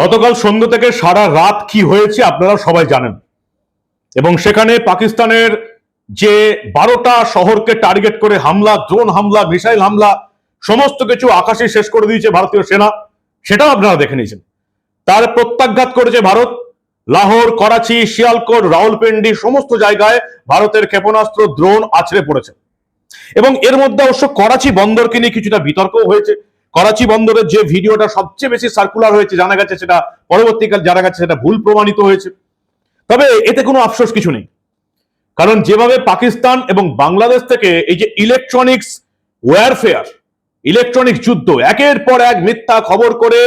গতকাল সন্ধ্যা থেকে সারা রাত কি হয়েছে আপনারা সবাই জানেন। এবং সেখানে পাকিস্তানের যে বারোটা শহরকে টার্গেট করে হামলা, ড্রোন হামলা, মিসাইল হামলা, সমস্ত কিছু আকাশে শেষ করে দিয়েছে ভারতীয় সেনা, সেটাও আপনারা দেখে নিয়েছেন। তার প্রত্যাঘাত করেছে ভারত। লাহোর, করাচি, শিয়ালকোট, রাওলপিন্ডি, সমস্ত জায়গায় ভারতের ক্ষেপণাস্ত্র দ্রোণ আছড়ে পড়েছে। এবং এর মধ্যে অবশ্য করাচি বন্দরকে নিয়ে কিছুটা বিতর্কও হয়েছে। করাচি বন্দরের যে ভিডিওটা সবচেয়ে বেশি সার্কুলার হয়েছে, জানা গেছে সেটা পরবর্তীকাল জানা গেছে সেটা ভুল প্রমাণিত হয়েছে। তবে এতে কোনো আফসোস কিছু নেই। কারণ যেভাবে পাকিস্তান এবং বাংলাদেশ থেকে এই যে ইলেকট্রনিক্স ওয়ারফেয়ার ইলেকট্রনিক্স যুদ্ধ, একের পর এক মিথ্যা খবর করে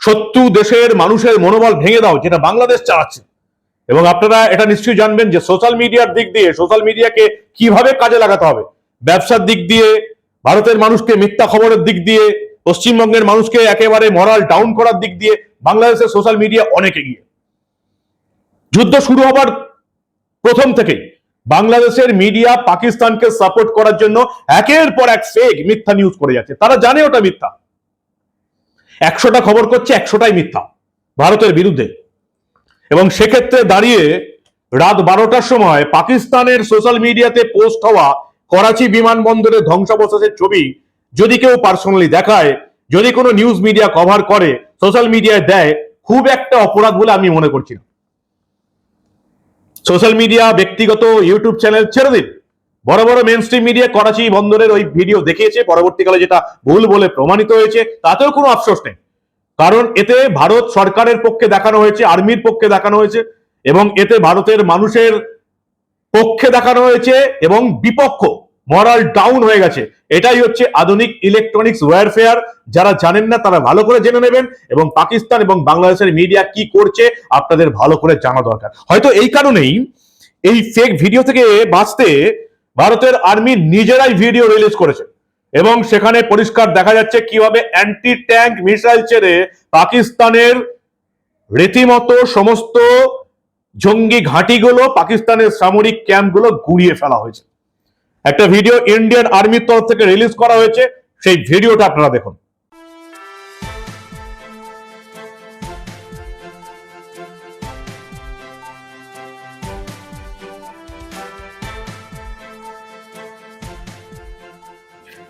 শত্রু দেশের মানুষের মনোবল ভেঙে দাও যেটা বাংলাদেশ চালাচ্ছে। এবং আপনারা এটা নিশ্চয়ই জানবেন যে সোশ্যাল মিডিয়ার দিক দিয়ে সোশ্যাল মিডিয়াকে কীভাবে কাজে লাগাতে হবে? ব্যবসার দিক দিয়ে ভারতের মানুষকে মিথ্যা খবরের দিক দিয়ে, পশ্চিমবঙ্গের মানুষকে একেবারে মরাল ডাউন করার দিক দিয়ে বাংলাদেশের সোশ্যাল মিডিয়া অনেক এগিয়ে। যুদ্ধ শুরু হবার প্রথম থেকেই বাংলাদেশের মিডিয়া পাকিস্তানকে সাপোর্ট করার জন্য একের পর এক ফেক মিথ্যা নিউজ করে যাচ্ছে। তারা জানে ওটা মিথ্যা। একশোটা খবর করছে, একশোটাই মিথ্যা ভারতের বিরুদ্ধে। এবং সেক্ষেত্রে দাঁড়িয়ে রাত বারোটার সময় পাকিস্তানের সোশ্যাল মিডিয়াতে পোস্ট হওয়া করাচি বিমানবন্দরের ধ্বংসাবশেষের ছবি যদি কেউ পার্সোনালি দেখায়, যদি কোনো নিউজ মিডিয়া কভার করে সোশ্যাল মিডিয়ায় দেয়, খুব একটা অপরাধ বলে আমি মনে করছি না। সোশ্যাল মিডিয়া ব্যক্তিগত ইউটিউব চ্যানেল ছেড়ে দিন। বড় বড় মেন স্ট্রিম মিডিয়া করাচি বন্দরের ওই ভিডিও দেখিয়েছে, পরবর্তীকালে যেটা ভুল বলে প্রমাণিত হয়েছে, তাতেও কোনো আফসোস নেই। কারণ এতে ভারত সরকারের পক্ষে দেখানো হয়েছে আর্মির পক্ষে দেখানো হয়েছে, এবং এতে ভারতের মানুষের পক্ষে দেখানো হয়েছে এবং বিপক্ষ মরাল ডাউন হয়ে গেছে। এটাই হচ্ছে আধুনিক ইলেকট্রনিক্স ওয়ারফেয়ার যারা জানেন না, তারা ভালো করে জেনে নেবেন এবং পাকিস্তান এবং বাংলাদেশের মিডিয়া কি করছে, আপনাদের ভালো করে জানা দরকার। হয়তো এই কারণেই এই ফেক ভিডিও থেকে বাঁচতে ভারতের আর্মি নিজেরাই ভিডিও রিলিজ করেছে এবং সেখানে পরিষ্কার দেখা যাচ্ছে কীভাবে অ্যান্টি ট্যাঙ্ক মিসাইল ছেড়ে পাকিস্তানের রীতিমতো সমস্ত জঙ্গি ঘাঁটিগুলো পাকিস্তানের সামরিক ক্যাম্পগুলো গুড়িয়ে ফেলা হয়েছে। একটা ভিডিও ইন্ডিয়ান আর্মির তরফ থেকে রিলিজ করা হয়েছে, সেই ভিডিওটা আপনারা দেখুন।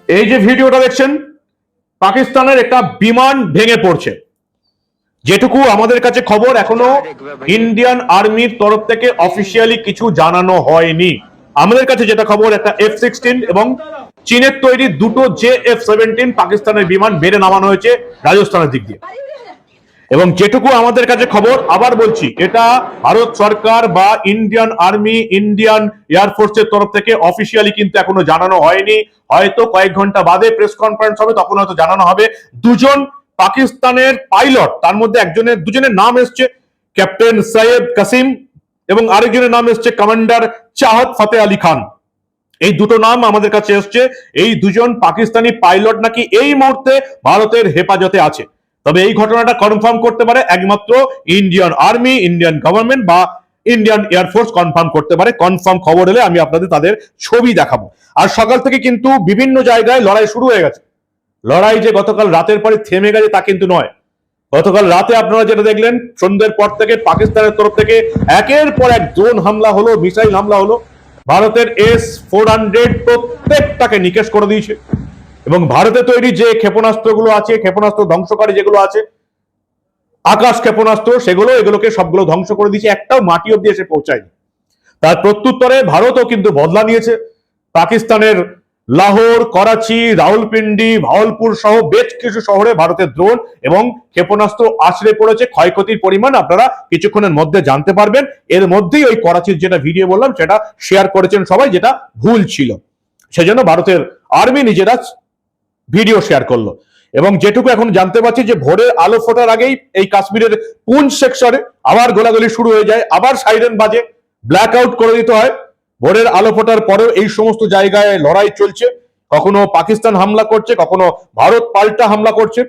এই যে ভিডিওটা দেখছেন, পাকিস্তানের একটা বিমান ভেঙে পড়ছে। যেটুকু আমাদের কাছে খবর, এখনও ইন্ডিয়ান আর্মির তরফ থেকে অফিসিয়ালি কিছু জানানো হয়নি। আমাদের কাছে যেটা খবর, একটা এফ সিক্সটিন এবং চীনের তৈরি দুটো জে এফ সেভেন্টিন পাকিস্তানের বিমান বেড়ে নামানো হয়েছে রাজস্থানের দিক দিয়ে। এবং যেটুকু আমাদের কাছে খবর, আবার বলছি, এটা ভারত সরকার বা ইন্ডিয়ান আর্মি ইন্ডিয়ান এয়ারফোর্সের তরফ থেকে অফিসিয়ালি কিন্তু এখনও জানানো হয়নি। হয়তো কয়েক ঘণ্টা বাদে প্রেস কনফারেন্স হবে, তখন হয়তো জানানো হবে। দুজন পাকিস্তানের পাইলট, তার মধ্যে একজনের, দুজনের নাম এসছে ক্যাপ্টেন সৈয়দ কাসিম এবং আরেকজনের নাম এসছে কমান্ডার চাহত ফতে আলী খান। এই দুটো নাম আমাদের কাছে এসছে। এই দুজন পাকিস্তানি পাইলট নাকি এই মুহূর্তে ভারতের হেফাজতে আছে। তবে এই ঘটনাটা কনফার্ম করতে পারে একমাত্র ইন্ডিয়ান আর্মি ইন্ডিয়ান গভর্নমেন্ট বা ইন্ডিয়ান এয়ারফোর্স কনফার্ম করতে পারে। কনফার্ম খবর এলে আমি আপনাদের তাদের ছবি দেখাবো। আর সকাল থেকে কিন্তু বিভিন্ন জায়গায় লড়াই শুরু হয়ে গেছে। লড়াই যে গতকাল রাতের পরে থেমে গেছে তা কিন্তু নয়। গতকাল রাতে আপনারা যেটা দেখলেন, সন্ধ্যের পর থেকে পাকিস্তানের তরফ থেকে একের পর এক ড্রোন হামলা হলো মিসাইল হামলা হলো। ভারতের এস ফোর হান্ড্রেড প্রত্যেকটাকে নিকেশ করে দিয়েছে। এবং ভারতে তৈরি যে ক্ষেপণাস্ত্রগুলো আছে, ক্ষেপণাস্ত্র ধ্বংসকারী যেগুলো আছে, আকাশ ক্ষেপণাস্ত্র, সেগুলো, এগুলোকে সবগুলো ধ্বংস করে দিয়েছে। একটাও মাটি অব্দি এসে পৌঁছায়নি। তার প্রত্যুত্তরে ভারতও কিন্তু বদলা নিয়েছে। পাকিস্তানের লাহোর, করাচি, রাউলপিন্ডি, ভাওলপুর সহ বেশ কিছু শহরে ভারতের দ্রোণ এবং ক্ষেপণাস্ত্র আছড়ে পড়েছে। ক্ষয়ক্ষতির পরিমাণ আপনারা কিছুক্ষণের মধ্যে জানতে পারবেন। এর মধ্যেই ওই করাচির যেটা ভিডিও বললাম, সেটা শেয়ার করেছেন সবাই, যেটা ভুল ছিল। সেজন্য ভারতের আর্মি নিজেরা ভিডিও শেয়ার করল। এবং যেটুকু এখন জানতে পারছি যে ভোরের আলো ফোটার আগেই এই কাশ্মীরের পুঞ্চ সেকশনে আবার গোলাগুলি শুরু হয়ে যায়। আবার সাইরেন বাজে। ব্ল্যাক আউট করে দিতে হয়। ভোরের আলো ফোটার পরেও এই সমস্ত জায়গায় লড়াই চলছে। কখনো পাকিস্তান হামলা করছে, কখনো ভারত পাল্টা হামলা করছে।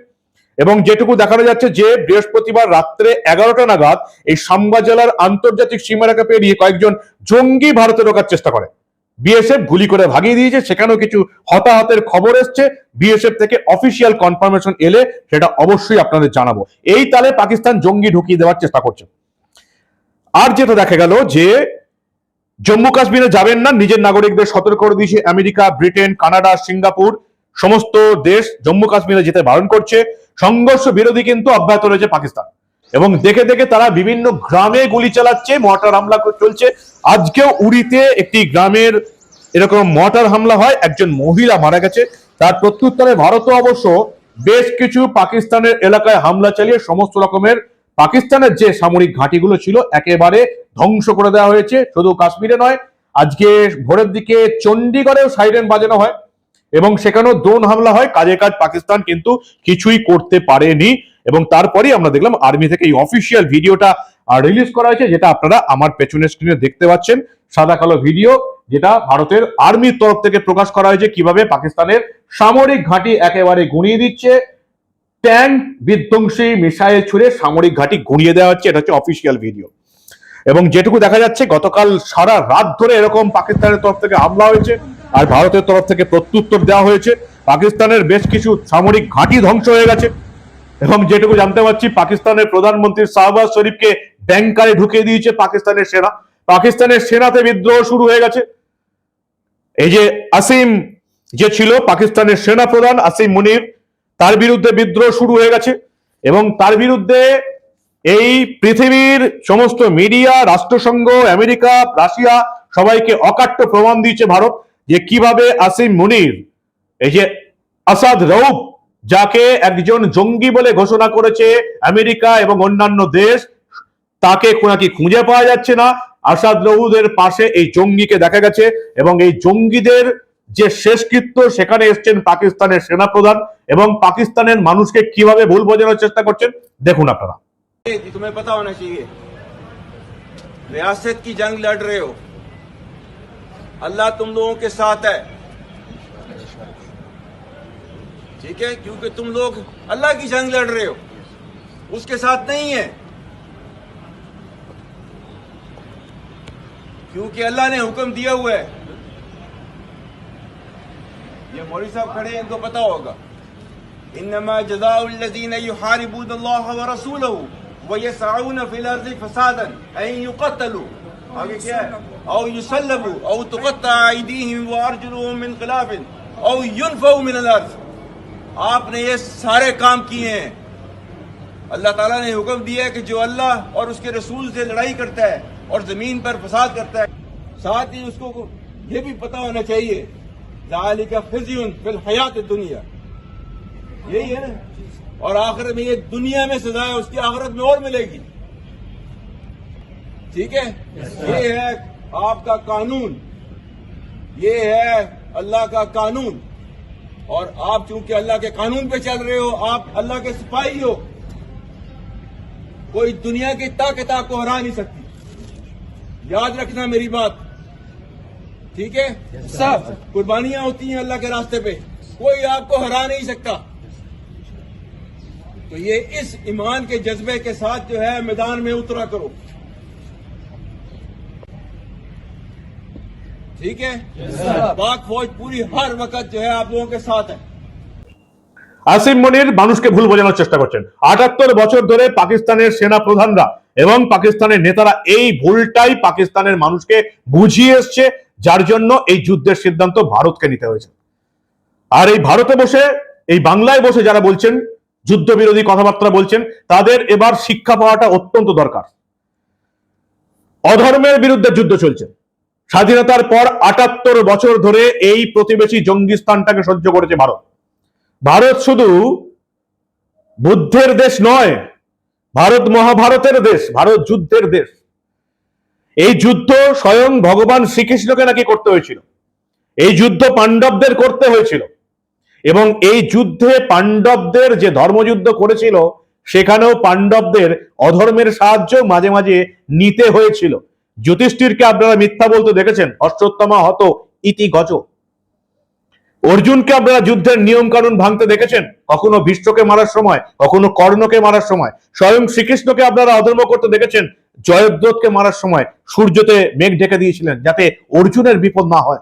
এবং যেটুকু দেখানো যাচ্ছে যে বৃহস্পতিবার রাত্রে এগারোটা নাগাদ এই সাম্বা জেলার আন্তর্জাতিক সীমারেখা পেরিয়ে কয়েকজন জঙ্গি ভারতে ঢোকার চেষ্টা করে। বিএসএফ গুলি করে ভাগিয়ে দিয়েছে, সেখানেও কিছু হতাহতের খবর এসছে। বিএসএফ থেকে অফিসিয়াল কনফার্মেশন এলে সেটা অবশ্যই আপনাদের জানাব। এই তালে পাকিস্তান জঙ্গি ঢুকিয়ে দেওয়ার চেষ্টা করছে। আর যেটা দেখা গেল যে জম্মু কাশ্মীরে যাবেন না, নিজের নাগরিকদের সতর্ক করে দিয়েছে আমেরিকা, ব্রিটেন, কানাডা, সিঙ্গাপুর, সমস্ত দেশ জম্মু কাশ্মীরে যেতে বারণ করছে। সংঘর্ষ বিরোধী কিন্তু অব্যাহত রয়েছে পাকিস্তান। এবং দেখে দেখে তারা বিভিন্ন গ্রামে গুলি চালাচ্ছে, মর্টার হামলা চলছে। আজকেও উড়িতে একটি গ্রামের এরকম মর্টার হামলা হয়, একজন মহিলা মারা গেছে। তার প্রত্যুত্তরে ভারতও অবশ্য বেশ কিছু পাকিস্তানের এলাকায় হামলা চালিয়ে সমস্ত রকমের পাকিস্তানের যে সামরিক ঘাঁটিগুলো ছিল একেবারে ধ্বংস করে দেওয়া হয়েছে। শুধু কাশ্মীরে নয়, আজকে ভোরের দিকে চণ্ডীগড়েও সাইরেন বাজানো হয় এবং সেখানেও ড্রোন হামলা হয়। কাজে কাজ পাকিস্তান কিন্তু কিছুই করতে পারেনি এবং তারপরেই আমরা দেখলাম আর্মি থেকে এই অফিসিয়াল ভিডিওটা রিলিজ করা হয়েছে, যেটা আপনারা আমার পেছনের স্ক্রিনে দেখতে পাচ্ছেন। সাদা কালো ভিডিও যেটা ভারতের আর্মির তরফ থেকে প্রকাশ করা হয়েছে। কীভাবে পাকিস্তানের সামরিক ঘাঁটি একেবারে গুঁড়িয়ে দিচ্ছে ট্যাঙ্ক বিধ্বংসী মিসাইল ছুড়ে সামরিক ঘাঁটি ঘুরিয়ে দেওয়া হচ্ছে, এটা হচ্ছে অফিসিয়াল ভিডিও এবং যেটুকু দেখা যাচ্ছে, গতকাল সারা রাত ধরে এরকম পাকিস্তানের তরফ থেকে হামলা হয়েছে আর ভারতের তরফ থেকে প্রত্যুত্তর দেওয়া হয়েছে। পাকিস্তানের বেশ কিছু সামরিক ঘাঁটি ধ্বংস হয়ে গেছে। এবং যেটুকু জানতে পারছি, পাকিস্তানের প্রধানমন্ত্রী শাহবাজ শরীফকে ব্যাংকারে ঢুকিয়ে দিয়েছে পাকিস্তানের সেনা। পাকিস্তানের সেনাতে বিদ্রোহ শুরু হয়ে গেছে। এই যে আসিম যে ছিল, পাকিস্তানের সেনা প্রধান আসিম মুনির তার বিরুদ্ধে বিদ্রোহ শুরু হয়ে গেছে এবং তার বিরুদ্ধে এই পৃথিবীর সমস্ত মিডিয়া, রাষ্ট্রসংঘ, আমেরিকা, রাশিয়া সবাইকে অকাট্য প্রমাণ দিয়েছে ভারত যে কীভাবে আসিম মুনির, এই যে আসাদ রৌফ যাকে একজন জঙ্গি বলে ঘোষণা করেছে আমেরিকা এবং অন্যান্য দেশ, তাকে নাকি খুঁজে পাওয়া যাচ্ছে না। আসাদ রৌদের পাশে এই জঙ্গিকে দেখা গেছে এবং এই জঙ্গিদের যে শেষকৃত্য সেখানে এসছেন পাকিস্তানের সেনাপ্রধান এবং পাকিস্তানের মানুষকে কিভাবে ভুল বোঝানোর চেষ্টা করছেন দেখুন আপনারা ये तुम्हें पता होना चाहिए रियासत की जंग लड़ रहे हो अल्लाह तुम लोगों के साथ है ठीक है क्योंकि तुम लोग अल्लाह की जंग लड़ रहे हो उसके साथ नहीं है क्योंकि یہ موری صاحب کھڑے ہیں، ان کو پتا ہوگا۔ انما جزاء الذين یحاربون اللہ ورسوله ویسعون فی الارض فسادا، ان يقتلوا آگے کیا ہے؟ او يسلبوا او تقطع ايديهم وارجلوہم من خلاف، او ينفوا من الارض۔ آپ نے یہ سارے کام کیے ہیں۔ اللہ تعالیٰ نے حکم دیا ہے کہ جو اللہ اور اس کے رسول سے لڑائی کرتا ہے اور زمین پر فساد کرتا ہے، ساتھ ہی اس کو یہ بھی پتا ہونا چاہیے۔ ذالک خزی حیات دنیا یہی ہے نا؟ اور آخرت میں یہ دنیا میں سزا ہے، اس کی آخرت میں اور ملے گی۔ ٹھیک ہے؟ یہ ہے آپ کا قانون۔ یہ ہے اللہ کا قانون۔ اور آپ چونکہ اللہ کے قانون پہ چل رہے ہو، آپ اللہ کے سپاہی ہو، کوئی دنیا کی طاقت آپ کو ہرا نہیں سکتی۔ یاد رکھنا میری بات۔ ٹھیک ہے؟ سب قربانیاں ہوتی ہیں اللہ کے راستے پہ۔ کوئی آپ کو ہرا نہیں سکتا۔ تو یہ اس ایمان کے جذبے کے ساتھ جو ہے میدان میں اترا کرو۔ ٹھیک ہے؟ پاک فوج پوری ہر وقت جو ہے آپ لوگوں کے ساتھ ہے۔ آسیم منیر مانوس کے بھول بجانا چیٹا کرتے ہیں اٹھہتر بچر پاکستان سینا پردھانا ایون پاکستان پاکستان بوجھے যার জন্য এই যুদ্ধের সিদ্ধান্ত ভারতকে নিতে হয়েছে। আর এই ভারতে বসে, এই বাংলায় বসে যারা বলছেন, যুদ্ধবিরোধী কথাবার্তা বলছেন, তাদের এবার শিক্ষা পাওয়াটা অত্যন্ত দরকার। অধর্মের বিরুদ্ধে যুদ্ধ চলছে। স্বাধীনতার পর আটাত্তর বছর ধরে এই প্রতিবেশী জঙ্গিস্তানটাকে সহ্য করেছে ভারত। ভারত শুধু বুদ্ধের দেশ নয়, ভারত মহাভারতের দেশ, ভারত যুদ্ধের দেশ। এই যুদ্ধ স্বয়ং ভগবান শ্রীকৃষ্ণকে নাকি করতে হয়েছিল। এই যুদ্ধ পাণ্ডবদের করতে হয়েছিল। এবং এই যুদ্ধে পাণ্ডবদের যে ধর্মযুদ্ধ করেছিল, সেখানেও পাণ্ডবদের অধর্মের সাহায্য মাঝে মাঝে নিতে হয়েছিল। যুধিষ্ঠিরকে আপনারা মিথ্যা বলতে দেখেছেন, অশ্বত্থমা হত ইতি গজ। অর্জুনকে আপনারা যুদ্ধের নিয়ম কানুন ভাঙতে দেখেছেন, কখনো ভীষ্মকে মারার সময়, কখনো কর্ণকে মারার সময়। স্বয়ং শ্রীকৃষ্ণকে আপনারা অধর্ম করতে দেখেছেন জয়দ্রথকে মারার সময় সূর্যতে মেঘ ঢেকে দিয়েছিলেন যাতে অর্জুনের বিপদ না হয়।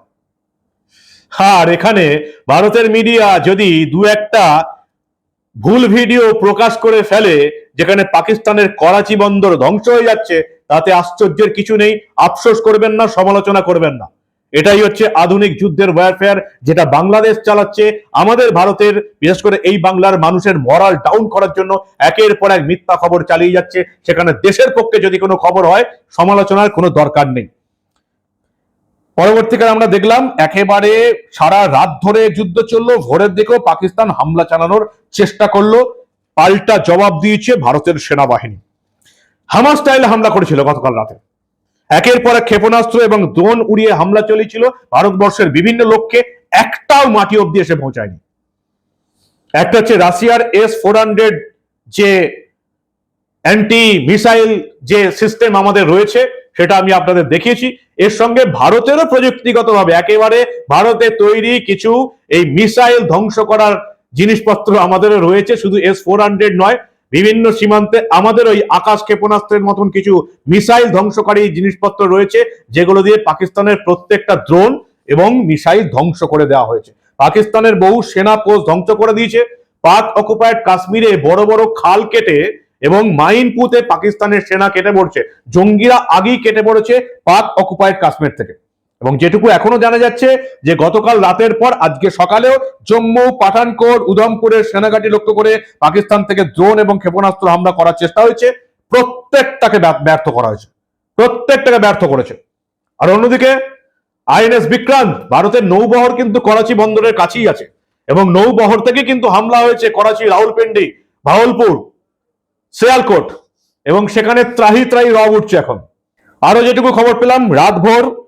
আর এখানে ভারতের মিডিয়া যদি দু একটা ভুল ভিডিও প্রকাশ করে ফেলে, যেখানে পাকিস্তানের করাচি বন্দর ধ্বংস হয়ে যাচ্ছে, তাতে আশ্চর্যের কিছু নেই, আফসোস করবেন না, সমালোচনা করবেন না। এটাই হচ্ছে আধুনিক যুদ্ধের ওয়ারফেয়ার যেটা বাংলাদেশ চালাচ্ছে আমাদের ভারতের, বিশেষ করে এই বাংলার মানুষের মরাল ডাউন করার জন্য একের পর এক মিথ্যা খবর চালিয়ে যাচ্ছে। সেখানে দেশের পক্ষে যদি কোনো খবর হয়, সমালোচনার কোনো দরকার নেই। পরবর্তীকালে আমরা দেখলাম একেবারে সারা রাত ধরে যুদ্ধ চলল, ভোরের দিকেও পাকিস্তান হামলা চালানোর চেষ্টা করল, পাল্টা জবাব দিয়েছে ভারতের সেনাবাহিনী। হামাস স্টাইলে হামলা করেছিল গতকাল রাতে। একের পর এক ক্ষেপণাস্ত্র এবং ড্রোন উড়িয়ে হামলা চলেছিল। ভারতবর্ষের বিভিন্ন লোককে একটাও মাটি অব্দি এসে পৌঁছায়নি। একটা হচ্ছে রাশিয়ার এস ফোর হান্ড্রেড যে অ্যান্টি মিসাইল যে সিস্টেম আমাদের রয়েছে, সেটা আমি আপনাদের দেখিয়েছি। এর সঙ্গে ভারতেরও প্রযুক্তিগতভাবে একেবারে ভারতে তৈরি কিছু এই মিসাইল ধ্বংস করার জিনিসপত্র আমাদেরও রয়েছে। শুধু এস ফোর হান্ড্রেড নয় বিভিন্ন সীমান্তে আমাদের ওই আকাশ ক্ষেপণাস্ত্রের মতন কিছু মিসাইল ধ্বংসকারী জিনিসপত্র রয়েছে, যেগুলো দিয়ে পাকিস্তানের প্রত্যেকটা ড্রোন এবং মিসাইল ধ্বংস করে দেওয়া হয়েছে। পাকিস্তানের বহু সেনা পোস্ট ধ্বংস করে দিয়েছে। পাক অকুপায়েড কাশ্মীরে বড় বড় খাল কেটে এবং মাইন পুঁতে পাকিস্তানের সেনা কেটে পড়ছে। জঙ্গিরা আগেই কেটে পড়েছে পাক অকুপায়েড কাশ্মীর থেকে। এবং যেটুকু এখনও জানা যাচ্ছে যে গতকাল রাতের পর আজকে সকালেও জম্মু, পাঠানকোট উধমপুরের সেনাঘাটি লক্ষ্য করে পাকিস্তান থেকে ড্রোন এবং ক্ষেপণাস্ত্র হামলা করার চেষ্টা হয়েছে। প্রত্যেকটাকে ব্যর্থ- করা হয়েছে। প্রত্যেকটাকে ব্যর্থ করেছে। আর অন্যদিকে, আইএনএস বিক্রান্ত ভারতের নৌবহর কিন্তু করাচি বন্দরের কাছেই আছে এবং নৌবহর থেকে কিন্তু হামলা হয়েছে করাচি রাহুলপিন্ডি ভাওলপুর, শিয়ালকোট এবং সেখানে ত্রাহি ত্রাহি রব উঠছে এখন। আরও যেটুকু খবর পেলাম, রাতভর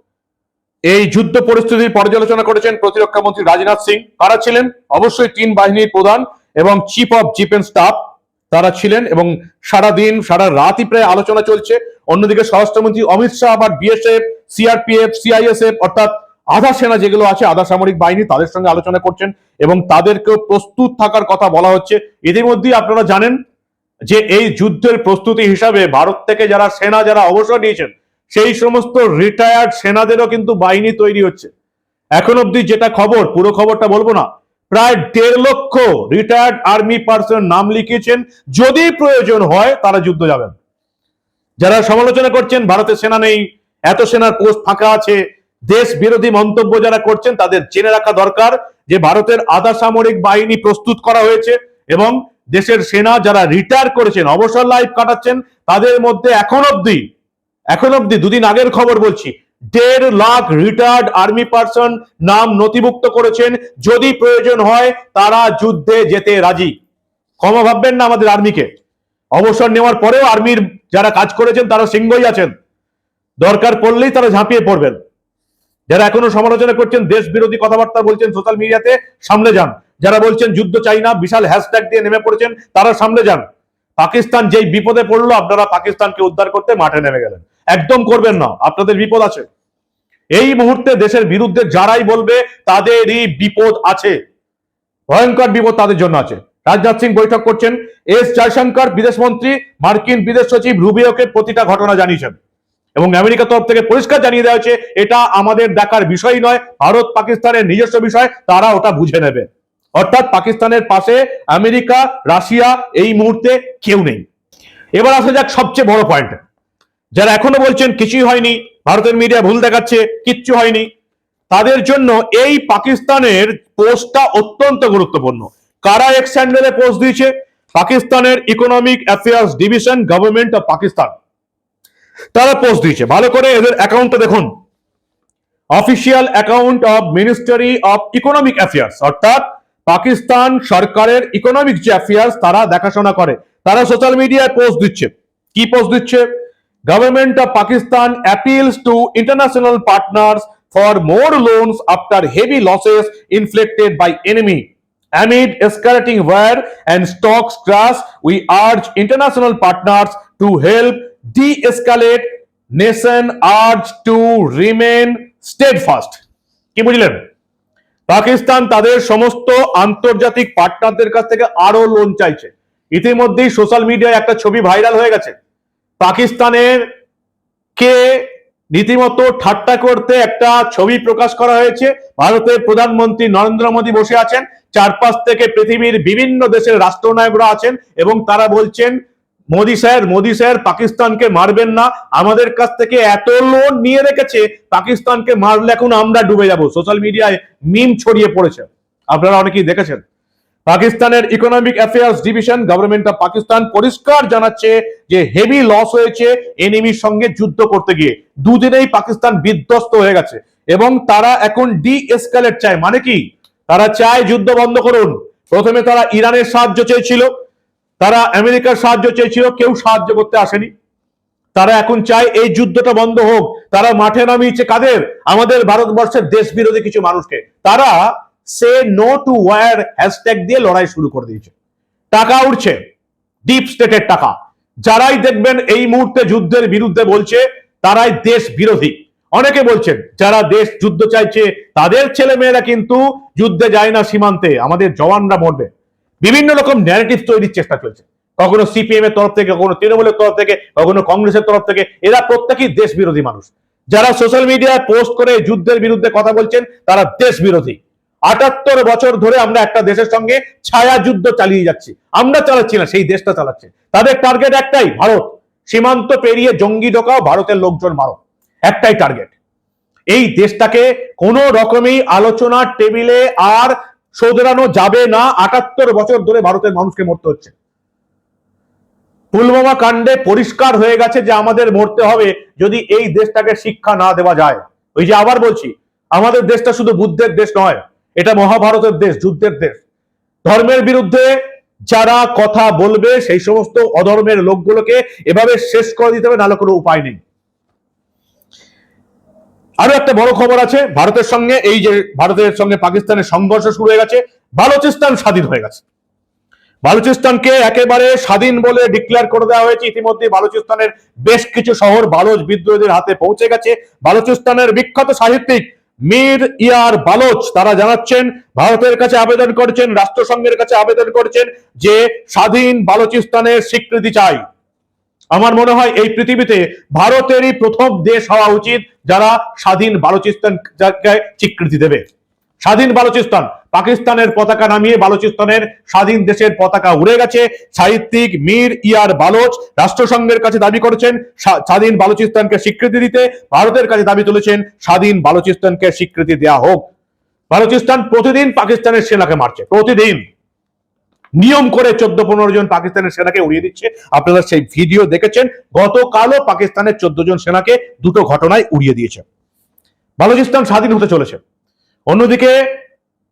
এই যুদ্ধ পরিস্থিতির পর্যালোচনা করেছেন প্রতিরক্ষা মন্ত্রী রাজনাথ সিং। কারা ছিলেন? অবশ্যই তিন বাহিনীর প্রধান এবং চিফ অফ ডিফেন্স স্টাফ তারা ছিলেন এবং সারা দিন সারা রাতই প্রায় আলোচনা চলছে। অন্যদিকে স্বরাষ্ট্রমন্ত্রী অমিত শাহ আবার বিএসএফ সিআরপিএফ সিআইএসএফ অর্থাৎ আধা সেনা যেগুলো আছে, আধা সামরিক বাহিনী তাদের সঙ্গে আলোচনা করছেন এবং তাদেরকেও প্রস্তুত থাকার কথা বলা হচ্ছে। ইতিমধ্যেই আপনারা জানেন যে এই যুদ্ধের প্রস্তুতি হিসাবে ভারত থেকে যারা সেনা, যারা অবসর নিয়েছেন সেই সমস্ত রিটায়ার্ড সেনাদেরও কিন্তু বাহিনী তৈরি হচ্ছে। এখন অব্দি যেটা খবর, পুরো খবরটা বলব না, প্রায় দেড় লক্ষ রিটায়ার্ড আর্মি পার্সন নাম লিখিয়েছেন। যদি প্রয়োজন হয়, তারা যুদ্ধ যাবেন। যারা সমালোচনা করছেন, ভারতের সেনা নেই, এত সেনার পোস্ট ফাঁকা আছে, দেশ বিরোধী মন্তব্য যারা করছেন, তাদের জেনে রাখা দরকার যে ভারতের আধা সামরিক বাহিনী প্রস্তুত করা হয়েছে এবং দেশের সেনা যারা রিটায়ার করেছেন, অবসর লাইফ কাটাচ্ছেন, তাদের মধ্যে এখন অব্দি এখন অব্দি দুদিন আগের খবর বলছি, দেড় লাখ রিটায়ার্ড আর্মি পার্সন নাম নথিভুক্ত করেছেন। যদি প্রয়োজন হয়, তারা যুদ্ধে যেতে রাজি। ক্ষমা ভাববেন না আমাদের আর্মিকে অবসর নেওয়ার পরেও আর্মির যারা কাজ করেছেন, তারা সিংহই আছেন। দরকার পড়লেই তারা ঝাঁপিয়ে পড়বেন। যারা এখনও সমালোচনা করছেন দেশ বিরোধী কথাবার্তা বলছেন সোশ্যাল মিডিয়াতে সামনে যান। যারা বলছেন যুদ্ধ চাই না, বিশাল হ্যাশট্যাগ দিয়ে নেমে পড়েছেন, তারা সামনে যান। পাকিস্তান যেই বিপদে পড়ল, আপনারা পাকিস্তানকে উদ্ধার করতে মাঠে নেমে গেলেন। একদম করবেন না। আপনাদের বিপদ আছে। এই মুহূর্তে দেশের বিরুদ্ধে যারাই বলবে, তাদেরই বিপদ আছে। ভয়ঙ্কর বিপদ তাদের জন্য আছে। রাজনাথ সিং বৈঠক করছেন। এস জয়শঙ্কর, বিদেশ মন্ত্রী, মার্কিন বিদেশ সচিব রুবিওকে প্রতিটা ঘটনা জানিয়েছেন। এবং আমেরিকার তরফ থেকে পরিষ্কার জানিয়ে দেওয়া হয়েছে, এটা আমাদের দেখার বিষয় নয়, ভারত পাকিস্তানের নিজস্ব বিষয়, তারা ওটা বুঝে নেবে। অর্থাৎ পাকিস্তানের পাশে আমেরিকা, রাশিয়া, এই মুহূর্তে কেউ নেই। এবার আসা যাক সবচেয়ে বড় পয়েন্ট যারা এখনও বলছেন কিছুই হয়নি, ভারতের মিডিয়া ভুল দেখাচ্ছে, কিচ্ছু হয়নি, তাদের জন্য এই পাকিস্তানের পোস্টটা অত্যন্ত গুরুত্বপূর্ণ। কারা এক্স হ্যান্ডেলে পোস্ট দিয়েছে? পাকিস্তানের economic affairs division government of Pakistan তারা পোস্ট দিয়েছে। ভালো করে এদের অ্যাকাউন্টটা দেখুন। Official account of ministry of economic affairs অর্থাৎ পাকিস্তান সরকারের ইকোনমিক যে অ্যাফেয়ার্স তারা দেখাশোনা করে। তারা সোশ্যাল মিডিয়ায় পোস্ট দিচ্ছে। কি পোস্ট দিচ্ছে? Government of Pakistan appeals to international partners for more loans after heavy losses inflicted by enemy Amid escalating war and stocks crash, we urge international partners to help de-escalate. Nation urge to remain steadfast. কি বুঝলেন পাকিস্তান তাদের সমস্ত আন্তর্জাতিক পার্টনারদের কাছ থেকে আরও loan চাইছে ইতিমধ্যেই সোশ্যাল মিডিয়ায় একটা ছবি ভাইরাল হয়ে গেছে পাকিস্তানের কে রীতিমতো ঠাট্টা করতে একটা ছবি প্রকাশ করা হয়েছে। ভারতের প্রধানমন্ত্রী নরেন্দ্র মোদী বসে আছেন। চারপাশ থেকে পৃথিবীর বিভিন্ন দেশের রাষ্ট্রনায়করা আছেন এবং তারা বলছেন, মোদী স্যার মোদী স্যার, পাকিস্তানকে মারবেন না। আমাদের কাছ থেকে এত লোন নিয়ে রেখেছে, পাকিস্তানকে মারলে এখন আমরা ডুবে যাব। সোশ্যাল মিডিয়ায় মিম ছড়িয়ে পড়েছে। আপনারা অনেকেই দেখেছেন। পাকিস্তানের economic affairs division government of Pakistan পরিষ্কার জানাচ্ছে যে হেভি লস হয়েছে এনিমির সঙ্গে যুদ্ধ করতে গিয়ে। দুদিনেই পাকিস্তান বিধ্বস্ত হয়ে গেছে এবং তারা এখন ডি এসকালেট চায়। মানে কি? তারা চায় যুদ্ধ বন্ধ করুন। প্রথমে তারা ইরানের সাহায্য চেয়েছিল। তারা আমেরিকার সাহায্য চেয়েছিল। কেউ সাহায্য করতে আসেনি। তারা এখন চায় এই যুদ্ধটা বন্ধ হোক। তারা মাঠে নামিয়েছে কাদের? আমাদের ভারতবর্ষের দেশ বিরোধী কিছু মানুষকে। তারা say no to war hashtag দিয়ে লড়াই শুরু করে দিয়েছে। টাকা উঠছে ডিপ স্টেটের টাকা। যারাই দেখবেন এই মুহূর্তে যুদ্ধের বিরুদ্ধে বলছে, তারাই দেশ বিরোধী। অনেকে বলছেন, যারা দেশ যুদ্ধ চাইছে, তাদের ছেলে মেয়েরা কিন্তু যুদ্ধে যায় না সীমান্তে, আমাদের জওয়ানরা মরবে। বিভিন্ন রকম ন্যারেটিভ তৈরির চেষ্টা চলছে। কখনো সিপিএম এর তরফ থেকে, কখনো তৃণমূলের তরফ থেকে, কখনো কংগ্রেসের তরফ থেকে, এরা প্রত্যেকেই দেশ বিরোধী মানুষ। যারা সোশ্যাল মিডিয়ায় পোস্ট করে যুদ্ধের বিরুদ্ধে কথা বলছেন, তারা দেশ বিরোধী। আটাত্তর বছর ধরে আমরা একটা দেশের সঙ্গে ছায়া যুদ্ধ চালিয়ে যাচ্ছি। আমরা চালাচ্ছি না, সেই দেশটা চালাচ্ছে। তাদের টার্গেট একটাই, ভারত। সীমান্ত পেরিয়ে জঙ্গি ঢোকাও ভারতের লোকজন মারো। একটাই টার্গেট এই দেশটাকে কোনো রকমেই আলোচনার টেবিলে আর শোধরানো যাবে না। আটাত্তর বছর ধরে ভারতের মানুষকে মরতে হচ্ছে। পুলওয়ামা কাণ্ডে পরিষ্কার হয়ে গেছে যে আমাদের মরতে হবে যদি এই দেশটাকে শিক্ষা না দেওয়া যায়। ওই যে আবার বলছি, আমাদের দেশটা শুধু বুদ্ধের দেশ নয় এটা মহাভারতের দেশ, যুদ্ধের দেশ। ধর্মের বিরুদ্ধে যারা কথা বলবে, সেই সমস্ত অধর্মের লোকগুলোকে এভাবে শেষ করে দিতে হবে, নাহলে কোনো উপায় নেই। আরও একটা বড় খবর আছে, ভারতের সঙ্গে, এই যে ভারতের সঙ্গে পাকিস্তানের সংঘর্ষ শুরু হয়ে গেছে, বালুচিস্তান স্বাধীন হয়ে গেছে। বালুচিস্তানকে একেবারে স্বাধীন বলে ডিক্লেয়ার করে দেওয়া হয়েছে, ইতিমধ্যে বালুচিস্তানের বেশ কিছু শহর বালোচ বিদ্রোহীদের হাতে পৌঁছে গেছে। বালুচিস্তানের বিখ্যাত সাহিত্যিক মীর ইয়ার বালোচ তারা জানাচ্ছেন, ভারতের কাছে আবেদন করছেন, রাষ্ট্রসংঘের কাছে আবেদন করছেন যে স্বাধীন বালোচিস্তানের স্বীকৃতি চাই। আমার মনে হয় এই পৃথিবীতে ভারতেরই প্রথম দেশ হওয়া উচিত যারা স্বাধীন বালোচিস্তান স্বীকৃতি দেবে। স্বাধীন বালুচিস্তান। পাকিস্তানের পতাকা নামিয়ে বালুচিস্তানের স্বাধীন দেশের পতাকা উড়ে গেছে। সাহিত্যিক মীর ইয়ার বালোচ রাষ্ট্রসংঘের কাছে দাবি করেছেন স্বাধীন বালুচিস্তানকে স্বীকৃতি দিতে ভারতের কাছে দাবি তুলেছেন, স্বাধীন বালুচিস্তানকে স্বীকৃতি দেওয়া হোক। বালুচিস্তান প্রতিদিন পাকিস্তানের সেনাকে মারছে, প্রতিদিন। নিয়ম করে চোদ্দ পনেরো জন পাকিস্তানের সেনাকে উড়িয়ে দিচ্ছে। আপনারা সেই ভিডিও দেখেছেন, গতকালও পাকিস্তানের চোদ্দ জন সেনাকে দুটো ঘটনায় উড়িয়ে দিয়েছে। বালুচিস্তান স্বাধীন হতে চলেছে। অন্যদিকে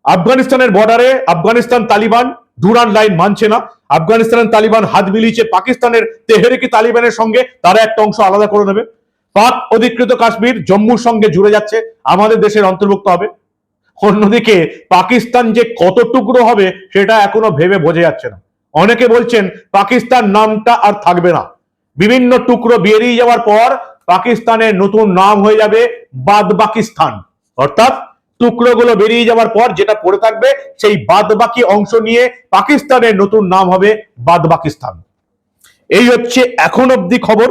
আফগানিস্তানের বর্ডারে আফগানিস্তান তালিবান ডুরান লাইন মানছে না। আফগানিস্তানের তালিবান হাত মিলিয়েছে পাকিস্তানের তেহরিকি তালিবানের সঙ্গে, তারা একটা অংশ আলাদা করে নেবে। পাক অধিকৃত কাশ্মীর জম্মুর সঙ্গে জুড়ে যাচ্ছে, আমাদের দেশের অন্তর্ভুক্ত হবে। অন্যদিকে পাকিস্তান যে কত টুকরো হবে, সেটা এখনও ভেবে বোঝা যাচ্ছে না। অনেকে বলছেন, পাকিস্তান নামটা আর থাকবে না। বিভিন্ন টুকরো বেরিয়ে যাওয়ার পর, পাকিস্তানের নতুন নাম হয়ে যাবে বাদ পাকিস্তান অর্থাৎ টুকরোগুলো বেরিয়ে যাওয়ার পর যেটা পড়ে থাকবে, সেই বাদ বাকি অংশ নিয়ে পাকিস্তানের নতুন নাম হবে বাদ পাকিস্তান এই হচ্ছে এখন অবধি খবর।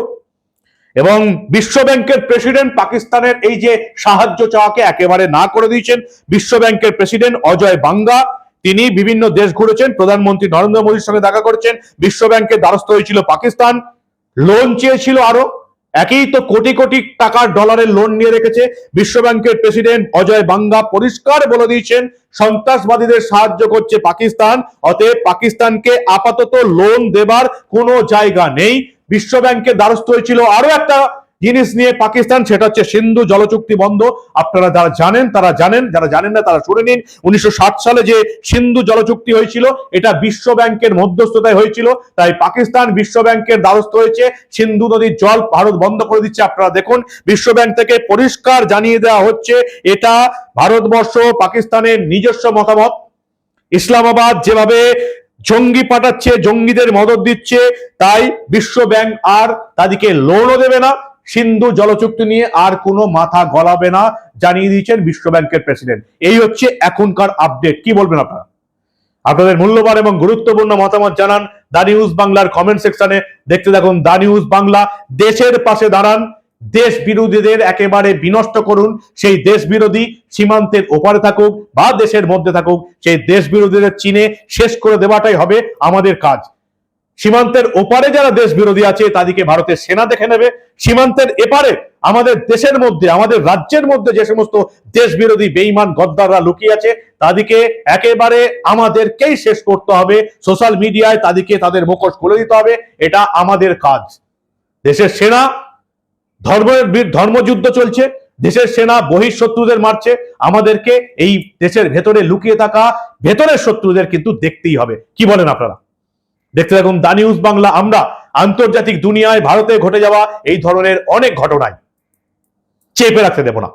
এবং বিশ্ব ব্যাংকের প্রেসিডেন্ট পাকিস্তানের এই যে সাহায্য চাওয়াকে একেবারে না করে দিয়েছেন বিশ্ব ব্যাংকের প্রেসিডেন্ট অজয় বাঙ্গা, তিনি বিভিন্ন দেশ ঘুরেছেন, প্রধানমন্ত্রী নরেন্দ্র মোদীর সঙ্গে দেখা করেছেন বিশ্ব ব্যাংকের দ্বারস্থ হয়েছিল পাকিস্তান লোন চেয়েছিল আরও। একই তো কোটি কোটি টাকার ডলারের লোন নিয়ে রেখেছে বিশ্বব্যাংকের প্রেসিডেন্ট অজয় বাঙ্গা। পরিষ্কার বলে দিয়েছেন, সন্ত্রাসবাদীদের সাহায্য করছে পাকিস্তান। অতএব পাকিস্তানকে আপাতত লোন দেবার কোনো জায়গা নেই। বিশ্ব ব্যাংকের দ্বারস্থ হয়েছিল আরও একটা জিনিস নিয়ে পাকিস্তান, সেটা হচ্ছে সিন্ধু জলচুক্তি বন্ধ। আপনারা যারা জানেন, তারা জানেন, যারা জানেন না, তারা শুনে নিন। উনিশশো সালে যে সিন্ধু জলচুক্তি হয়েছিল, এটা বিশ্ব ব্যাংকের মধ্যস্থতায় হয়েছিল। তাই পাকিস্তান বিশ্ব ব্যাংকের দ্বারস্থ হয়েছে। সিন্ধু নদীর জল ভারত বন্ধ করে দিচ্ছে। আপনারা দেখুন, বিশ্ব ব্যাংক থেকে পরিষ্কার জানিয়ে দেওয়া হচ্ছে, এটা ভারতবর্ষ পাকিস্তানের নিজস্ব মতামত। ইসলামাবাদ যেভাবে জঙ্গি পাঠাচ্ছে, জঙ্গিদের মদত দিচ্ছে, তাই বিশ্ব ব্যাংক আর তাদেরকে লোনও দেবে না। সিন্ধু জলচুক্তি নিয়ে আর কোনো মাথা গলাবে না, জানিয়ে দিয়েছেন বিশ্ব ব্যাংকের প্রেসিডেন্ট। এই হচ্ছে এখনকার আপডেট। কি বলবেন আপনারা? আপনাদের মূল্যবান এবং গুরুত্বপূর্ণ মতামত জানান দা নিউজ বাংলার কমেন্ট সেকশনে। দেখতে দেখুন দা নিউজ বাংলা। দেশের পাশে দাঁড়ান, দেশ বিরোধীদের একেবারে বিনষ্ট করুন, সেই দেশ বিরোধী সীমান্তের ওপারে থাকুক বা দেশের মধ্যে থাকুক, সেই দেশ বিরোধীদের চিনে শেষ করে দেওয়াটাই হবে আমাদের কাজ। সীমান্তের ওপারে যারা দেশ বিরোধী আছে, তাদেরকে ভারতের সেনা দেখে নেবে। সীমান্তের এপারে আমাদের দেশের মধ্যে, আমাদের রাজ্যের মধ্যে যে সমস্ত দেশ বিরোধী বেইমান গদ্দাররা লুকিয়ে আছে, তাদেরকে একেবারে আমাদেরকেই শেষ করতে হবে। সোশ্যাল মিডিয়ায় তাদেরকে তাদের মুখোশ খুলে দিতে হবে। এটা আমাদের কাজ। দেশের সেনা, ধর্মের ধর্মযুদ্ধ চলছে। দেশের সেনা বহিঃশত্রুদের মারছে। আমাদেরকে এই দেশের ভেতরে লুকিয়ে থাকা, ভেতরের শত্রুদের কিন্তু দেখতেই হবে। কি বলেন আপনারা? দেখতে থাকুন দা নিউজ বাংলা। আমরা আন্তর্জাতিক দুনিয়ায় ভারতে ঘটে যাওয়া এই ধরনের অনেক ঘটনায় চেপে রাখতে দেব না।